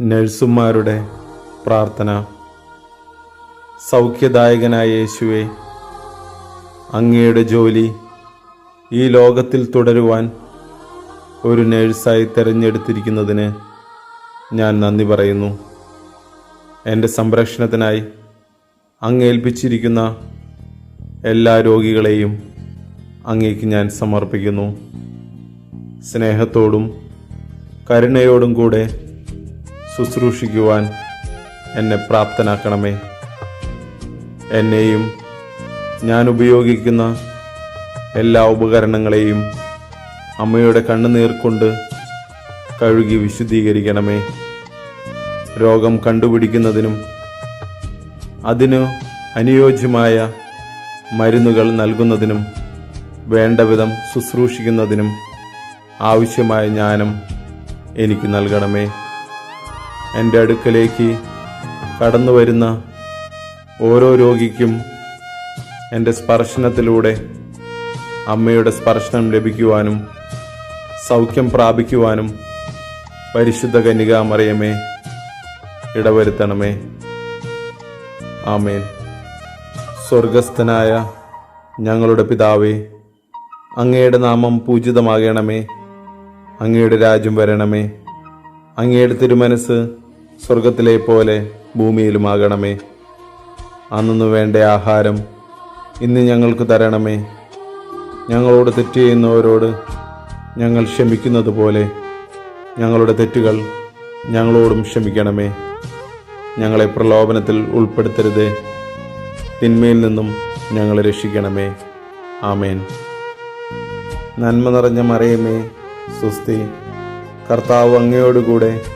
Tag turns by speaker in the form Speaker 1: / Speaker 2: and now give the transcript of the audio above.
Speaker 1: നഴ്സുമാരുടെ പ്രാർത്ഥന. സൗഖ്യദായകനായ യേശുവെ അങ്ങയുടെ ജോലി ഈ ലോകത്തിൽ തുടരുവാൻ ഒരു നേഴ്സായി തിരഞ്ഞെടുത്തിരിക്കുന്നതിന് ഞാൻ നന്ദി പറയുന്നു. എന്റെ സംരക്ഷണത്തിനായി അങ്ങേൽപ്പിച്ചിരിക്കുന്ന എല്ലാ രോഗികളെയും അങ്ങേക്ക് ഞാൻ സമർപ്പിക്കുന്നു. സ്നേഹത്തോടും കരുണയോടും കൂടെ ശുശ്രൂഷിക്കുവാൻ എന്നെ പ്രാപ്തനാക്കണമേ. എന്നെയും ഞാൻ ഉപയോഗിക്കുന്ന എല്ലാ ഉപകരണങ്ങളെയും അമ്മയുടെ കണ്ണുനീർ കൊണ്ട് കഴുകി വിശുദ്ധീകരിക്കണമേ. രോഗം കണ്ടുപിടിക്കുന്നതിനും അതിനു അനുയോജ്യമായ മരുന്നുകൾ നൽകുന്നതിനും വേണ്ടവിധം ശുശ്രൂഷിക്കുന്നതിനും ആവശ്യമായ ജ്ഞാനം എനിക്ക് നൽകണമേ. എന്റെ അടുക്കലേക്ക് കടന്നു വരുന്ന ഓരോ രോഗിക്കും എന്റെ സ്പർശനത്തിലൂടെ അമ്മയുടെ സ്പർശനം ലഭിക്കുവാനും സൗഖ്യം പ്രാപിക്കുവാനും പരിശുദ്ധ കന്യകാമറിയമേ ഇടവരുത്തണമേ. ആമേൻ. സ്വർഗസ്ഥനായ ഞങ്ങളുടെ പിതാവേ അങ്ങയുടെ നാമം പൂജിതമാകണമേ അങ്ങയുടെ രാജ്യം വരണമേ അങ്ങയുടെ തിരുമനസ് സ്വർഗത്തിലെ പോലെ ഭൂമിയിലുമാകണമേ. അന്നു വേണ്ട ആഹാരം ഇന്ന് ഞങ്ങൾക്ക് തരണമേ. ഞങ്ങളോട് തെറ്റ് ചെയ്യുന്നവരോട് ഞങ്ങൾ ക്ഷമിക്കുന്നത് പോലെ ഞങ്ങളുടെ തെറ്റുകൾ ഞങ്ങളോടും ക്ഷമിക്കണമേ. ഞങ്ങളെ പ്രലോഭനത്തിൽ ഉൾപ്പെടുത്തരുത്. തിന്മയിൽ നിന്നും ഞങ്ങളെ രക്ഷിക്കണമേ. ആമേൻ. നന്മ നിറഞ്ഞ മറിയമേ സുസ്തി കർത്താവ് അങ്ങയോടുകൂടെ